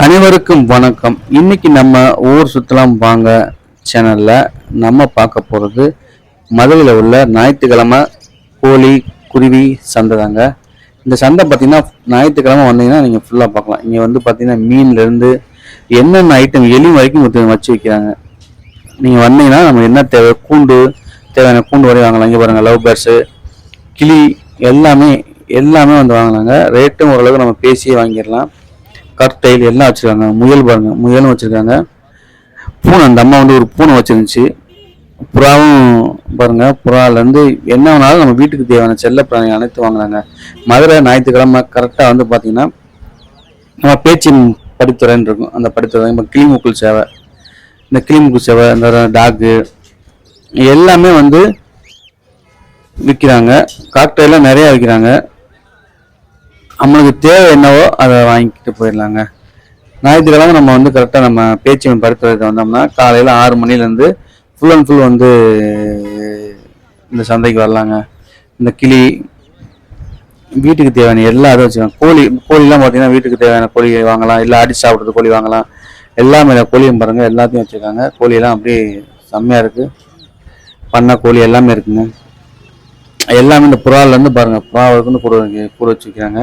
அனைவருக்கும் வணக்கம். இன்னைக்கு நம்ம ஊர் சுத்தலாம் வாங்க சேனல்ல நம்ம பார்க்க போறது மதுரையில் உள்ள ஞாயிற்றுக்கிழமை கோழி குருவி சந்தை தாங்க. இந்த சந்தை பார்த்தீங்கன்னா ஞாயிற்றுக்கிழமை வந்தீங்கன்னா நீங்கள் ஃபுல்லாக பார்க்கலாம். இங்கே வந்து பார்த்தீங்கன்னா மீன்லேருந்து என்னென்ன ஐட்டம் எலி வரைக்கும் வச்சு வைக்கிறாங்க. நீங்கள் வந்தீங்கன்னா நம்ம என்ன தேவை? கூண்டு தேவையான கூண்டு வரை வாங்கலாம். இங்கே பாருங்கள் லவ் பேர்ஸு கிளி எல்லாமே எல்லாமே வந்து வாங்கலாங்க ரேட்டும் ஓரளவுக்கு நம்ம பேசியே வாங்கிடலாம். கர்டைல் எல்லாம் வச்சுருக்காங்க. முயல் பாருங்க. முயலும் வச்சுருக்காங்க. பூனை அந்த அம்மா வந்து ஒரு பூனை வச்சுருந்துச்சு. புறாவும் பாருங்க. புறாலேருந்து என்ன வேணாலும் நம்ம வீட்டுக்கு தேவையான செல்ல பிராணி அனைத்து வாங்கினாங்க மதுரை ஞாயிற்றுக்கிழமை கரெக்டாக வந்து பார்த்தீங்கன்னா நம்ம பேச்சின் படித்துறைன்னு இருக்கும். அந்த படித்துறை இப்போ கிளிமுக்குள் சேவை. இந்த கிளிமுக்குள் சேவை இந்த டாக்கு எல்லாமே வந்து விற்கிறாங்க. காக்டெயிலாம் நிறையா விற்கிறாங்க. நம்மளுக்கு தேவை என்னவோ அதை வாங்கிட்டு போயிடலாங்க. ஞாயிற்றுக்கிழமை நம்ம வந்து கரெக்டாக நம்ம பேச்சு படுத்துறதுக்கு வந்தோம்னா காலையில் ஆறு மணிலேருந்து ஃபுல் அண்ட் ஃபுல் வந்து இந்த சந்தைக்கு வரலாங்க. இந்த கிளி வீட்டுக்கு தேவையான எல்லா இதை வச்சுக்கலாம் கோழி கோழிலாம் பார்த்தீங்கன்னா வீட்டுக்கு தேவையான கோழி வாங்கலாம். இல்லை அடிச்சு சாப்பிட்றது கோழி வாங்கலாம். எல்லாமே கோழியும் பாருங்கள் எல்லாத்தையும் வச்சுருக்காங்க. கோழியெல்லாம் அப்படியே செம்மையாக இருக்குது பண்ண கோழி எல்லாமே இருக்குங்க. எல்லாமே இந்த புறாலேருந்து பாருங்கள் புறாவுக்கு கூட கூட கூட வச்சு வைக்கிறாங்க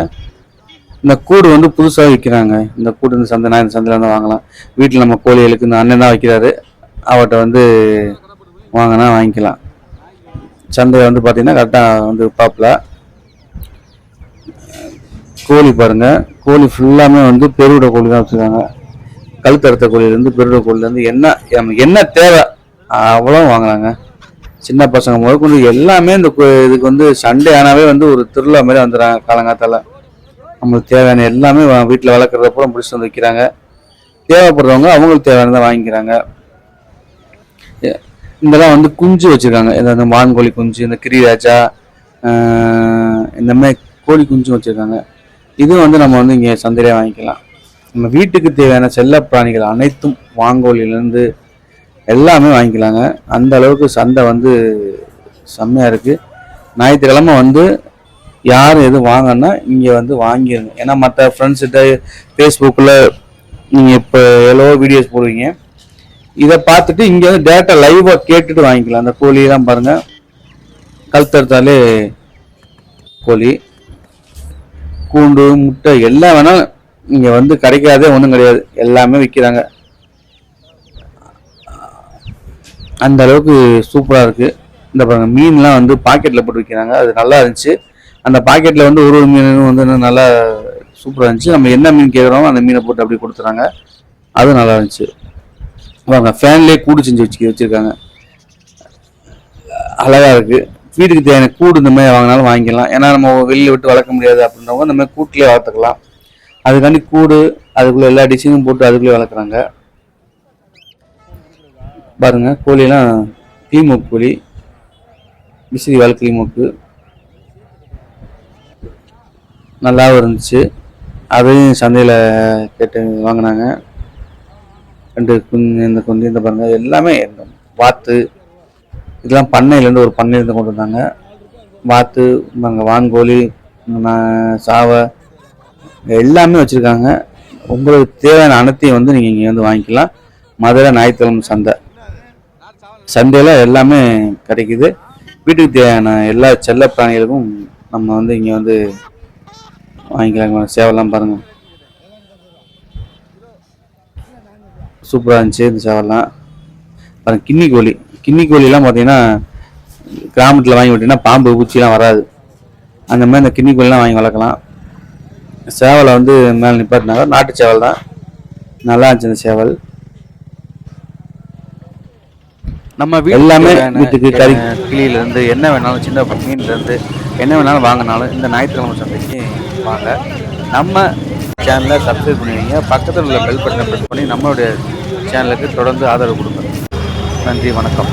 இந்த கூடு வந்து புதுசாக விற்கிறாங்க இந்த கூடு இந்த சந்தை நான் இந்த சந்தையில் வந்து வாங்கலாம். வீட்டில் நம்ம கோழிகளுக்கு இந்த அண்ணன் தான் வைக்கிறாரு. அவர்கிட்ட வந்து வாங்கினா வாங்கிக்கலாம். சந்தை வந்து பார்த்தீங்கன்னா கரெக்டாக வந்து பார்ப்பல கோழி பாருங்கள் கோழி ஃபுல்லாமே வந்து பெருவிட கோழி தான் வச்சுருக்காங்க. கழுத்தறுத்த கோழியிலேருந்து பெருவிட கோழிலேருந்து என்ன என்ன தேவை அவ்வளோ வாங்குறாங்க சின்ன பசங்க முதற்கொண்டு எல்லாமே இந்த இதுக்கு வந்து சண்டே ஆனாவே வந்து ஒரு திருவிழா மாதிரி வந்துடுறாங்க காலங்காத்தால். நம்மளுக்கு தேவையான எல்லாமே வீட்டில் வளர்க்குறத பூரா முடிச்சுட்டு வந்து வைக்கிறாங்க. தேவைப்படுறவங்க அவங்களுக்கு தேவையானதை வாங்கிக்கிறாங்க. இதெல்லாம் வந்து குஞ்சு வச்சுருக்காங்க. இந்த வான்கோழி குஞ்சு இந்த கிரிராஜா இந்த மாதிரி கோழி குஞ்சும் வச்சுருக்காங்க. இதுவும் வந்து நம்ம வந்து இங்கே சந்தையிலே வாங்கிக்கலாம். நம்ம வீட்டுக்கு தேவையான செல்ல பிராணிகள் அனைத்தும் வாங்கோலிலேருந்து எல்லாமே வாங்கிக்கலாங்க. அந்த அளவுக்கு சந்தை வந்து செம்மையாக இருக்குது ஞாயிற்றுக்கிழமை வந்து யார் எது வாங்கன்னா இங்கே வந்து வாங்கிடுங்க ஏன்னா மற்ற ஃப்ரெண்ட்ஸ்கிட்ட ஃபேஸ்புக்கில் நீங்கள் இப்போ எவ்வளோ வீடியோஸ் போடுவீங்க. இதை பார்த்துட்டு இங்கே வந்து டேட்டா லைவாக கேட்டுட்டு வாங்கிக்கலாம். அந்த கோழியெல்லாம் பாருங்கள் கழுத்தெடுத்தாலே கோழி. கூண்டு முட்டை எல்லாம் வேணால் இங்கே வந்து கிடைக்காதே ஒன்றும் கிடையாது. எல்லாமே விற்கிறாங்க அந்த அளவுக்கு சூப்பராக இருக்குது இந்த பாருங்க மீன்லாம் வந்து பாக்கெட்டில் போட்டு விற்கிறாங்க அது நல்லா இருந்துச்சு. அந்த பாக்கெட்டில் வந்து ஒரு ஒரு மீனும் வந்து இன்னும் நல்லா சூப்பராக இருந்துச்சு. நம்ம என்ன மீன் கேட்குறோமோ அந்த மீனை போட்டு அப்படியே கொடுத்துறாங்க. அது நல்லா இருந்துச்சு. வாங்க ஃபேன்லேயே கூடு செஞ்சு வச்சு வச்சுருக்காங்க. அழகாக இருக்குது வீட்டுக்கு தேவையான கூடு இந்த மாதிரி வாங்கினாலும் வாங்கிக்கலாம். ஏன்னா நம்ம வெளியில் விட்டு வளர்க்க முடியாது அப்படின்றவங்க இந்த மாதிரி கூட்டிலே வளர்த்துக்கலாம். அதுக்காண்டி கூடு அதுக்குள்ளே எல்லா டிசைனும் போட்டு அதுக்குள்ளே வளர்க்குறாங்க. பாருங்கள் கோழிலாம் கிளிமூக்கு கோழி விசிறி வாழ்க்கை கிளிமூக்கு நல்லாவும் இருந்துச்சு. அதையும் சந்தையில் கேட்டு வாங்கினாங்க. ரெண்டு குஞ்சு இந்த குஞ்சு இந்த பாருங்கள் எல்லாமே இந்த வாத்து இதெல்லாம் பண்ணையிலேருந்து ஒரு பண்ணையிலேருந்து கொண்டு வந்தாங்க. வாத்து நாங்கள் வான்கோழி சாவை எல்லாமே வச்சுருக்காங்க. உங்களுக்கு தேவையான அனைத்தையும் வந்து நீங்கள் இங்கே வந்து வாங்கிக்கலாம். மதுரை ஞாயிற்றுக்கிழமை சந்தை. சந்தையில் எல்லாமே கிடைக்குது. வீட்டுக்கு தேவையான எல்லா செல்ல பிராணிகளுக்கும் நம்ம வந்து இங்கே வந்து வாங்கிக்கலாம் சேவலாம் பாருங்கள் சூப்பராக இருந்துச்சு இந்த சேவலாம் பாருங்க கிண்ணி கோழி. கிண்ணி கோழிலாம் பார்த்தீங்கன்னா கிராமத்தில் வாங்கி விட்டிங்கன்னா பாம்பு பூச்சிலாம் வராது. அந்த மாதிரி இந்த கிண்ணி கோழிலாம் வாங்கி வளர்க்கலாம். சேவலை வந்து மேலே நிப்பாட்டினாங்க. நாட்டு சேவல் தான். நல்லா இருந்துச்சு இந்த சேவல். நம்ம எல்லாமே வீட்டுக்கு கறி கிளியில இருந்து என்ன வேணாலும் சின்ன மீன்ல இருந்து என்ன வேணாலும் வாங்கினாலும் இந்த ஞாயிற்றுக்கிழமை சந்தைக்கு வாங்க. நம்ம சேனலை சப்ஸ்கிரைப் பண்ணுவீங்க. பக்கத்தில் உள்ள பெல் பட்டனை ப்ரெஸ் பண்ணி நம்மளுடைய சேனலுக்கு தொடர்ந்து ஆதரவு கொடுங்க. நன்றி வணக்கம்.